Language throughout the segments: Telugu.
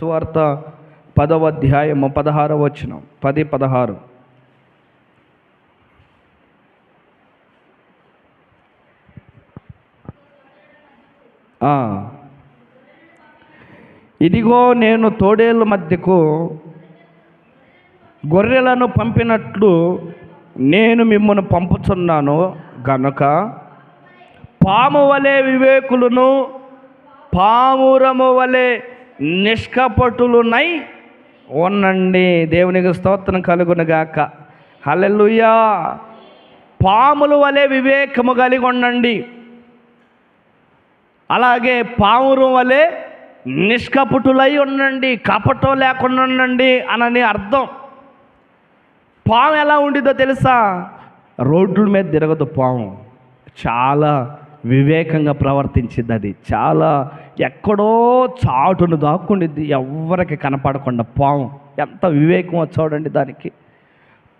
సువార్త పదవ అధ్యాయము పదహార వచనం. పది పదహారు. ఇదిగో నేను తోడేళ్ళ మధ్యకు గొర్రెలను పంపినట్లు నేను మిమ్మల్ని పంపుచున్నాను గనుక పాము వలె వివేకులను పామురము వలె నిష్కపటులునై ఉండండి దేవునికి స్తోత్రం కలుగునుగాక. హలెలుయా పాములు వలె వివేకము కలిగి ఉండండి. అలాగే పావురం వలె నిష్కపటులై ఉండండి. కపటం లేకుండా ఉండండి అనని అర్థం. పాము ఎలా ఉండిద్దో తెలుసా? రోడ్ల మీద తిరగదు పాము. చాలా వివేకంగా ప్రవర్తించింది అది చాలా ఎక్కడో చాటును దాక్కుండిద్ది. ఎవ్వరికి కనపడకుండా పాము. ఎంత వివేకం చూడండి దానికి.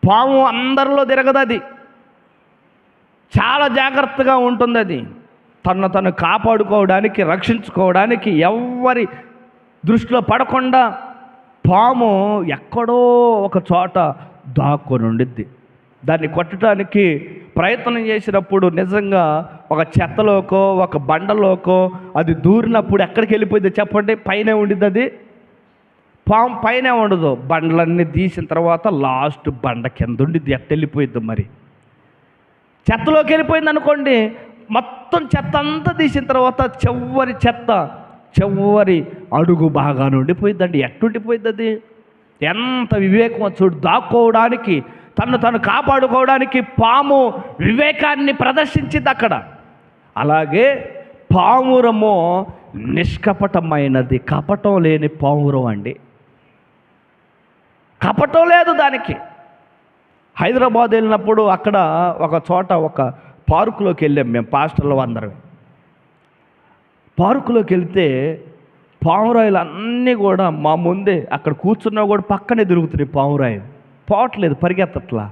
పాము అందరిలో తిరగదు అది చాలా జాగ్రత్తగా ఉంటుంది అది తను తను కాపాడుకోవడానికి రక్షించుకోవడానికి ఎవ్వరి దృష్టిలో పడకుండా పాము ఎక్కడో ఒక చోట దాక్కుని ఉండిద్ది దాన్ని కొట్టడానికి ప్రయత్నం చేసినప్పుడు నిజంగా ఒక చెత్తలోకో ఒక బండలోకో అది దూరినప్పుడు ఎక్కడికి వెళ్ళిపోయిందో చెప్పండి? పైనే ఉండిద్ది అది? పాము పైనే ఉండదు. బండలన్నీ తీసిన తర్వాత లాస్ట్ బండ కింద ఉండిద్ది. ఎట్ట వెళ్ళిపోయిద్ది మరి? చెత్తలోకి వెళ్ళిపోయింది అనుకోండి. మొత్తం చెత్త అంతా తీసిన తర్వాత చివరి చెత్త చివరి అడుగు బాగా ఉండిపోయిందండి ఎట్టుండిపోయింది అది? ఎంత వివేకం చూడు దాక్కోవడానికి తను తను కాపాడుకోవడానికి పాము వివేకాన్ని ప్రదర్శించింది అక్కడ. అలాగే పావురము నిష్కపటమైనది. కపటం లేని పావురం అండి. కపటం లేదు దానికి. హైదరాబాద్ వెళ్ళినప్పుడు అక్కడ ఒక చోట ఒక పార్కులోకి వెళ్ళాం మేము పాస్టర్లు అందరం పార్కులోకి వెళ్తే పావురాయిలు అన్నీ కూడా మా ముందే అక్కడ కూర్చున్నా కూడా పక్కనే తిరుగుతున్నాయి పావురాయిలు. పోవట్లేదు పరిగెత్తట్లా.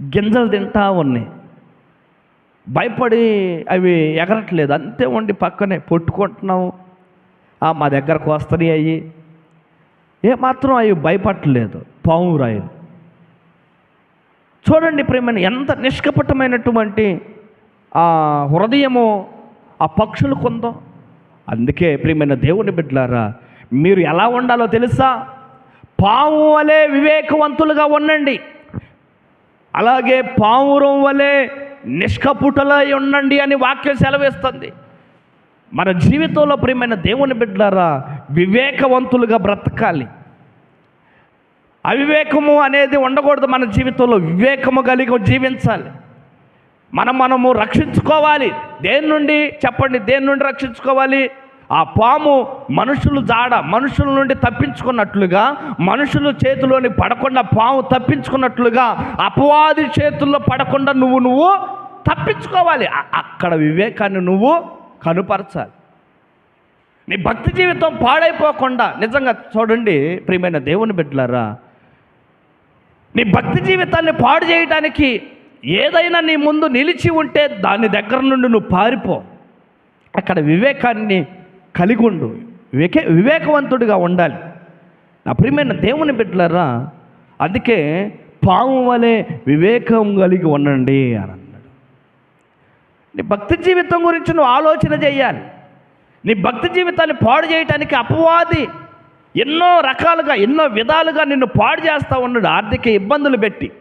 గింజలు తింటా ఉన్నాయి భయపడి అవి ఎగరట్లేదు. అంతే ఉండి పక్కనే పొట్టుకుంటున్నాము మా దగ్గరకు వస్తాయి అవి ఏమాత్రం అవి భయపడలేదు పావురాయిలు చూడండి ప్రేమని ఎంత నిష్కపటమైనటువంటి ఆ హృదయము ఆ పక్షులకు ఉందో అందుకే ప్రియమైన దేవుని బిడ్డలారా మీరు ఎలా ఉండాలో తెలుసా? పాము వలె వివేకవంతులుగా ఉండండి. అలాగే పావురం వలె నిష్కపుటలై ఉండండి అని వాక్యం సెలవిస్తుంది. మన జీవితంలో ప్రియమైన దేవుని బిడ్డలారా వివేకవంతులుగా బ్రతకాలి. అవివేకము అనేది ఉండకూడదు మన జీవితంలో వివేకము కలిగి జీవించాలి. మనం మనము రక్షించుకోవాలి. దేని నుండి? చెప్పండి. దేని నుండి రక్షించుకోవాలి? ఆ పాము మనుషులు జాడ మనుషుల నుండి తప్పించుకున్నట్లుగా మనుషుల చేతిలోని పడకుండా పాము తప్పించుకున్నట్లుగా అపవాది చేతుల్లో పడకుండా నువ్వు నువ్వు తప్పించుకోవాలి. అక్కడ వివేకాన్ని నువ్వు కనుపరచాలి. నీ భక్తి జీవితం పాడైపోకుండా నిజంగా చూడండి ప్రియమైన దేవుని బిడ్డలారా నీ భక్తి జీవితాన్ని పాడు చేయడానికి ఏదైనా నీ ముందు నిలిచి ఉంటే దాని దగ్గర నుండి నువ్వు పారిపో. అక్కడ వివేకాన్ని కలిగి ఉండు వివేకవంతుడిగా ఉండాలి. నా ప్రియమైన దేవుని బిడ్డలారా అందుకే పాము వలె వివేకం కలిగి ఉండండి అని అన్నాడు. నీ భక్తి జీవితం గురించి నువ్వు ఆలోచన చేయాలి. నీ భక్తి జీవితాన్ని పాడు చేయటానికి అపవాది ఎన్నో రకాలుగా ఎన్నో విధాలుగా నిన్ను పాడు చేస్తూ ఉన్నాడు. ఆర్థిక ఇబ్బందులు పెట్టి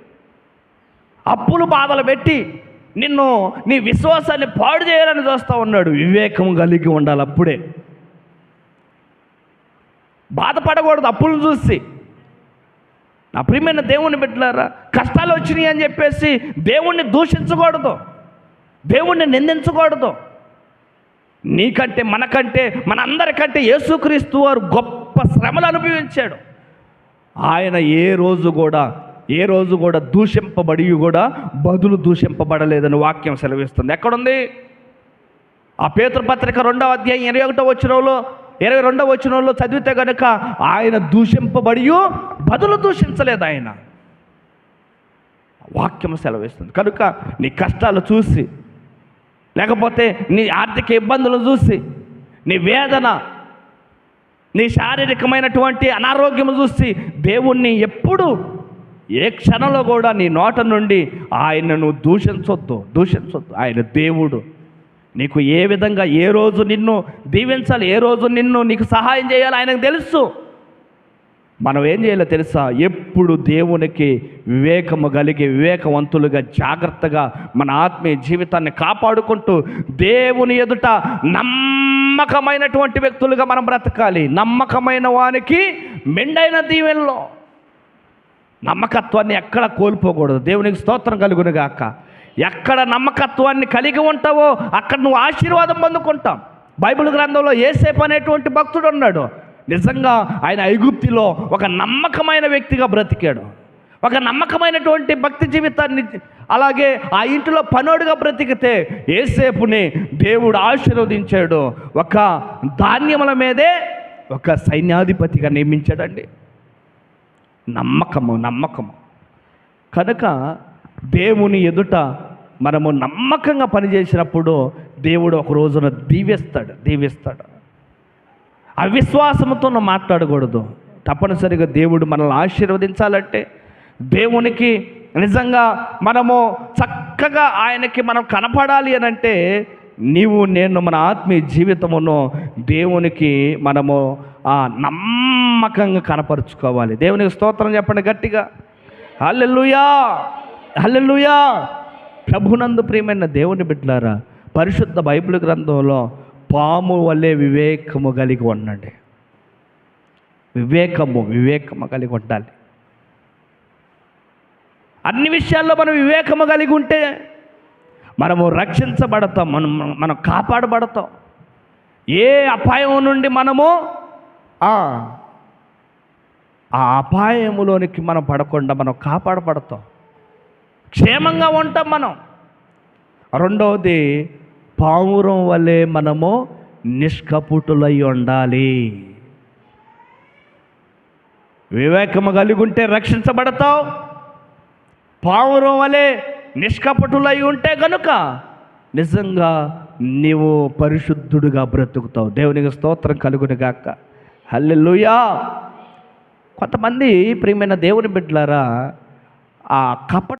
అప్పులు బాధలు పెట్టి నిన్ను నీ విశ్వాసాన్ని పాడు చేయాలని చూస్తూ ఉన్నాడు. వివేకం కలిగి ఉండాలి అప్పుడే. బాధపడకూడదు అప్పులు చూసి. నా ప్రియమైన దేవుని బిడ్డలారా కష్టాలు వచ్చినాయి అని చెప్పేసి దేవుణ్ణి దూషించకూడదు. దేవుణ్ణి నిందించకూడదు. నీకంటే మనకంటే మనందరికంటే యేసుక్రీస్తు వారు గొప్ప శ్రమలు అనుభవించాడు. ఆయన ఏ రోజు కూడా ఏ రోజు కూడా దూషింపబడి కూడా బదులు దూషింపబడలేదని వాక్యం సెలవిస్తుంది. ఎక్కడుంది? ఆ పేతృపత్రిక రెండవ అధ్యాయం ఇరవై ఒకటో వచ్చినంలో ఇరవై రెండవ వచనంలో చదివితే కనుక ఆయన దూషింపబడి బదులు దూషించలేదు ఆయన. వాక్యం సెలవిస్తుంది. కనుక నీ కష్టాలు చూసి లేకపోతే నీ ఆర్థిక ఇబ్బందులు చూసి నీ వేదన నీ శారీరకమైనటువంటి అనారోగ్యం చూసి దేవుణ్ణి ఎప్పుడు ఏ క్షణంలో కూడా నీ నోట నుండి ఆయనను దూషించొద్దు దూషించొద్దు. ఆయన దేవుడు. నీకు ఏ విధంగా ఏ రోజు నిన్ను దీవించాలి ఏ రోజు నిన్ను నీకు సహాయం చేయాలి ఆయనకు తెలుసు. మనం ఏం చేయాలో తెలుసా? ఎప్పుడు దేవునికి వివేకము కలిగి వివేకవంతులుగా జాగ్రత్తగా మన ఆత్మీయ జీవితాన్ని కాపాడుకుంటూ దేవుని ఎదుట నమ్మకమైనటువంటి వ్యక్తులుగా మనం బ్రతకాలి. నమ్మకమైన వానికి మెండైన దీవెనలో. నమ్మకత్వాన్ని ఎక్కడ కోల్పోకూడదు. దేవునికి స్తోత్రం కలుగునుగాక. గాక ఎక్కడ నమ్మకత్వాన్ని కలిగి ఉంటావో అక్కడ నువ్వు ఆశీర్వాదం పొందుకుంటాం. బైబిల్ గ్రంథంలో ఏసేపు అనేటువంటి భక్తుడు ఉన్నాడు. నిజంగా ఆయన ఐగుప్తిలో ఒక నమ్మకమైన వ్యక్తిగా బ్రతికాడు. ఒక నమ్మకమైనటువంటి భక్తి జీవితాన్ని అలాగే ఆ ఇంటిలో పనోడుగా బ్రతికితే ఏసేపుని దేవుడు ఆశీర్వదించాడు. ఒక ధాన్యముల మీదే ఒక సైన్యాధిపతిగా నియమించాడండి. నమ్మకము నమ్మకము. కనుక దేవుని ఎదుట మనము నమ్మకంగా పనిచేసినప్పుడు దేవుడు ఒక రోజున దీవిస్తాడు దీవిస్తాడు. అవిశ్వాసంతో మాట్లాడకూడదు. తప్పనిసరిగా దేవుడు మనల్ని ఆశీర్వదించాలంటే దేవునికి నిజంగా మనము చక్కగా ఆయనకి మనం కనపడాలి అని అంటే నీవు నేను మన ఆత్మీయ జీవితమును దేవునికి మనము నమ్మకంగా కనపరుచుకోవాలి. దేవునికి స్తోత్రం చెప్పండి గట్టిగా. హల్లెలుయా! హల్లెలుయా! ప్రభునందు ప్రియమైన దేవుని బిడ్డలారా పరిశుద్ధ బైబిల్ గ్రంథంలో పాము వల్లే వివేకము కలిగి ఉండండి. వివేకము వివేకము కలిగి ఉండాలి. అన్ని విషయాల్లో మనం వివేకము కలిగి ఉంటే మనము రక్షించబడతాం మనం మనం కాపాడబడతాం. ఏ అపాయం నుండి మనము ఆ ఆ అపాయములోనికి మనం పడకుండా మనం కాపాడబడతాం. క్షేమంగా ఉంటాం మనం. రెండవది పావురం వలె మనము నిష్కపుటులై ఉండాలి. వివేకము కలిగి ఉంటే రక్షించబడతావు. పావురం వలె నిష్కపటులై ఉంటే గనుక నిజంగా నీవు పరిశుద్ధుడుగా బ్రతుకుతావు. దేవునికి స్తోత్రం కలుగును గాక. హల్లెలూయా. కొంతమంది ప్రియమైన దేవుని బిడ్డలారా ఆ కపట